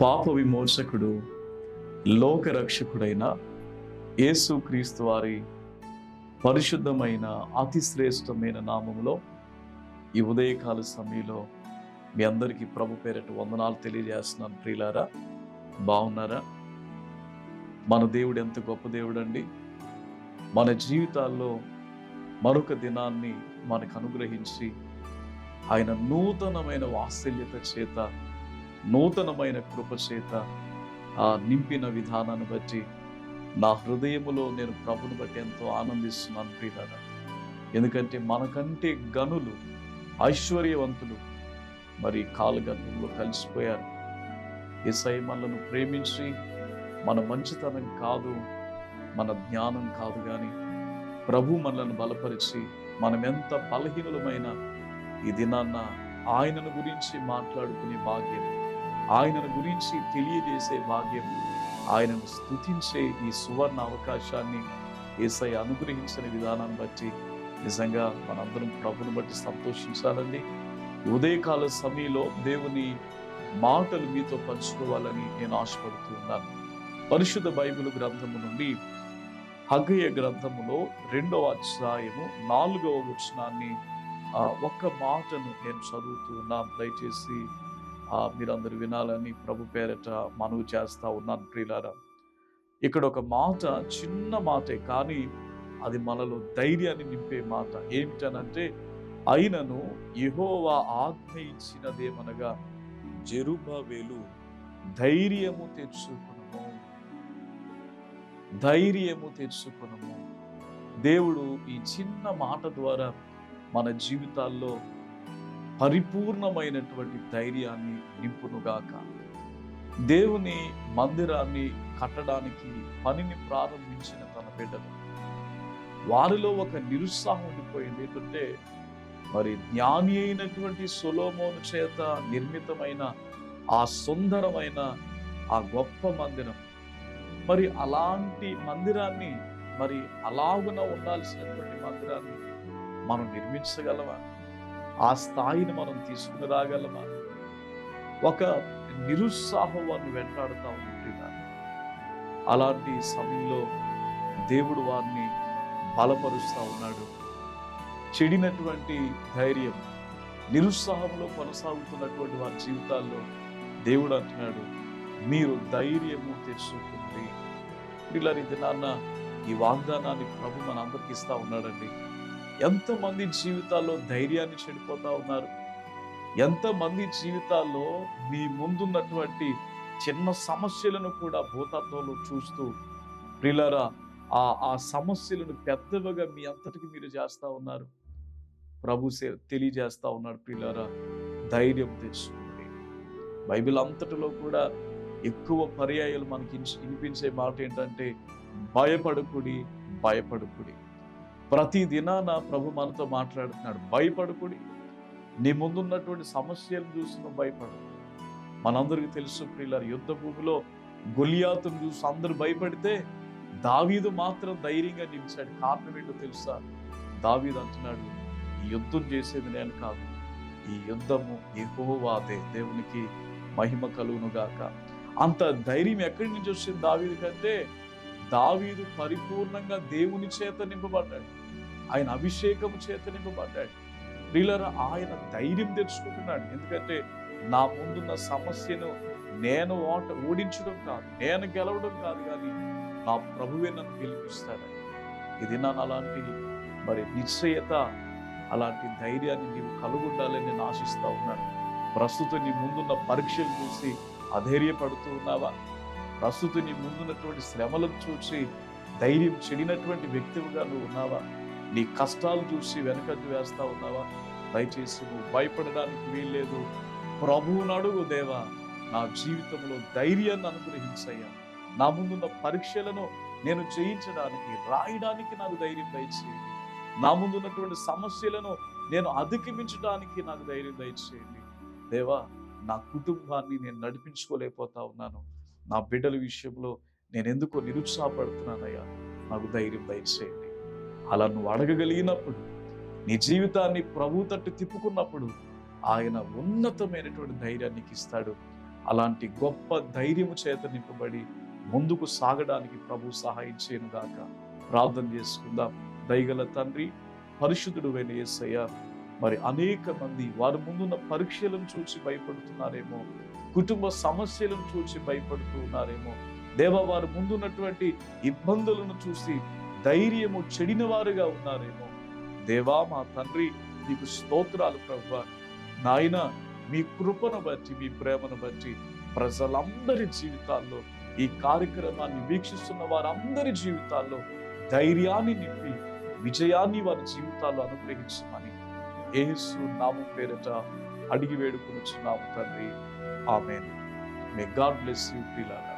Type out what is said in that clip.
పాప విమోచకుడు లోకరక్షకుడైన యేసుక్రీస్తు వారి పరిశుద్ధమైన అతి శ్రేష్టమైన నామములో ఈ ఉదయకాల సమయంలో మీ అందరికీ ప్రభు పేరట వందనాలు తెలియజేస్తున్నాను. ప్రియులారా బాగున్నారా? మన దేవుడు ఎంత గొప్ప దేవుడు అండి మన జీవితాల్లో మరొక దినాన్ని మనకు అనుగ్రహించి ఆయన నూతనమైన వాత్సల్యత చేత నూతనమైన కృప చేత ఆ నింపిన విధానాన్ని బట్టి నా హృదయములో నేను ప్రభుని బట్టి ఎంతో ఆనందిస్తున్నాను ప్రియులారా. ఎందుకంటే మనకంటే గనులు ఐశ్వర్యవంతులు మరి కాలగర్భంలో కలిసిపోయారు. ఎస్ఐ మనలను ప్రేమించి మన మంచితనం కాదు మన జ్ఞానం కాదు కానీ ప్రభు మనలను బలపరిచి మనం ఎంత బలహీనులమైన ఈ దినాన్న ఆయనను గురించి మాట్లాడుకునే భాగ్యం ఆయనను గురించి తెలియజేసే భాగ్యం. ఆయనను స్థుతించే ఈ సువర్ణ అవకాశాన్ని ఏసై అనుగ్రహించిన విధానాన్ని బట్టి నిజంగా మనందరం ప్రభుని బట్టి సంతోషించాలండి. ఉదయకాల సమయంలో దేవుని మాటలు మీతో పంచుకోవాలని నేను ఆశపడుతూ ఉన్నాను. పరిశుద్ధ బైబిల్ గ్రంథము నుండి హగ్గయ్య గ్రంథములో రెండవ అధ్యాయము నాలుగవ వచనాన్ని ఆ ఒక్క మాటను నేను చదువుతూ ఉన్నాను. దయచేసి మీరందరూ వినాలని ప్రభు పేరట మనవి చేస్తా ఉన్నాను ప్రియులారా. ఇక్కడ ఒక మాట చిన్న మాటే కానీ అది మనలో ధైర్యాన్ని నింపే మాట. ఏమిటనంటే అయినను యహోవా ఆజ్ఞ ఇచ్చినదేమనగా ధైర్యము తెచ్చుకునము. ధైర్యము తెచ్చుకునము. దేవుడు ఈ చిన్న మాట ద్వారా మన జీవితాల్లో పరిపూర్ణమైనటువంటి ధైర్యాన్ని నింపునుగాక. దేవుని మందిరాన్ని కట్టడానికి పనిని ప్రారంభించిన తన బిడ్డలు. వారిలో ఒక నిరుత్సాహం ఉండిపోయింది ఏంటంటే మరి జ్ఞాని అయినటువంటి సులోమోను చేత నిర్మితమైన ఆ సుందరమైన ఆ గొప్ప మందిరం. మరి అలాంటి మందిరాన్ని మరి అలాగున ఉండాల్సినటువంటి మందిరాన్ని మనం నిర్మించగలవా ఆ స్థాయిని మనం తీసుకుని రాగలమా ఒక నిరుత్సాహం వారిని వెంటాడుతూ ఉంటుంది అలాంటి సమయంలో దేవుడు వారిని బలపరుస్తూ ఉన్నాడు. చెడినటువంటి ధైర్యం నిరుత్సాహంలో కొనసాగుతున్నటువంటి వారి జీవితాల్లో దేవుడు అంటున్నాడు మీరు ధైర్యము తెచ్చుకుంది ఇలా దినాన్న ఈ వాగ్దానాన్ని ప్రభు మన అందరికి ఉన్నాడండి. ఎంతమంది జీవితాల్లో ధైర్యాన్ని చెడిపోతా ఉన్నారు. ఎంతమంది జీవితాల్లో మీ ముందున్నటువంటి చిన్న సమస్యలను కూడా భూతత్వంలో చూస్తూ ప్రిలరా ఆ ఆ సమస్యలను పెద్దవిగా మీ అంతటికి మీరు చేస్తూ ఉన్నారు. ప్రభు తెలియజేస్తూ తెలియజేస్తా ఉన్నాడు ప్రిలరా ధైర్యం తెచ్చుకోండి. బైబిల్ అంతటిలో కూడా ఎక్కువ పర్యాయాలు మనకి వినిపించే మాట ఏంటంటే భయపడుకుడి భయపడుకుడి. ప్రతి దినాన ప్రభు మనతో మాట్లాడుతున్నాడు. భయపడుకుడి. నీ ముందున్నటువంటి సమస్యలు చూసి నువ్వు భయపడు మనందరికీ తెలుసు ప్రియులారు యుద్ధ భూమిలో గొలియాతును చూసి అందరు భయపడితే దావీదు మాత్రం ధైర్యంగా నిలిచాడు. కారణం ఏంటో తెలుసా? దావీదు అంటున్నాడు ఈ యుద్ధం చేసేది నేను కాదు. ఈ యుద్ధము ఎహోవాదే దేవునికి మహిమ కలువును గాక. అంత ధైర్యం ఎక్కడి నుంచి వచ్చింది దావీదు కంటే? దావీదు పరిపూర్ణంగా దేవుని చేత నింపబడ్డాడు. ఆయన అభిషేకము చేత నింపబడ్డాడు. ప్రియులర ఆయన ధైర్యం తెచ్చుకుంటున్నాడు. ఎందుకంటే నా ముందున్న సమస్యను నేను ఓట ఓడించడం కాదు నేను గెలవడం కాదు కానీ నా ప్రభువే నన్ను గెలిపిస్తాడు. ఇది నన్ను అలాంటి మరి నిశ్చయత అలాంటి ధైర్యాన్ని నీవు కలుగుండాలని నేను ఆశిస్తా ఉన్నాను. ప్రస్తుతం నీ ముందున్న పరీక్షలు చూసి అధైర్యపడుతూ ఉన్నావా? ప్రస్తుతం నీ ముందున్నటువంటి శ్రమలను చూసి ధైర్యం చెడినటువంటి వ్యక్తిగా నువ్వు ఉన్నావా? నీ కష్టాలు చూసి వెనకట్టు వేస్తా ఉన్నావా? దయచేసి నువ్వు భయపడడానికి వీల్లేదు. ప్రభువును అడుగు దేవా నా జీవితంలో ధైర్యాన్ని అనుగ్రహించయ్యా. నా ముందున్న పరీక్షలను నేను జయించడానికి రాయడానికి నాకు ధైర్యం దయచేయండి. నా ముందున్నటువంటి సమస్యలను నేను అధిగమించడానికి నాకు ధైర్యం దయచేయండి. దేవా నా కుటుంబాన్ని నేను నడిపించుకోలేకపోతా ఉన్నాను. నా బిడ్డల విషయంలో నేను ఎందుకో నిరుత్సాహపడుతున్నానయ్యా. నాకు ధైర్యం దయచేయండి. అలా నువ్వు అడగగలిగినప్పుడు నీ జీవితాన్ని ప్రభు తట్టు తిప్పుకున్నప్పుడు ఆయన ఉన్నతమైనటువంటి ధైర్యాన్ని ఇస్తాడు. అలాంటి గొప్ప ధైర్యము చేత నింపబడి ముందుకు సాగడానికి ప్రభు సహాయం చేయను గాక. ప్రార్థన చేసుకుందాం. దయగల తండ్రి పరిశుద్ధుడు అయిన యేసయ్య మరి అనేక మంది వారి ముందున్న పరీక్షలను చూసి భయపడుతున్నారేమో కుటుంబ సమస్యలను చూసి భయపడుతున్నారేమో దేవ వారి ముందున్నటువంటి ఇబ్బందులను చూసి ధైర్యము చెడిన వారుగా ఉన్నారేమో. దేవా మా తండ్రి నీకు స్తోత్రాలు ప్రభు నాయన మీ కృపను బట్టి మీ ప్రేమను బట్టి ప్రజలందరి జీవితాల్లో ఈ కార్యక్రమాన్ని వీక్షిస్తున్న వారందరి జీవితాల్లో ధైర్యాన్ని నింపి విజయాన్ని వారి జీవితాల్లో అనుగ్రహించిన ఏసు నామం పేరట అడిగి వేడుకొనుచున్నాము తండ్రి. Amen. May God bless you పిల్లల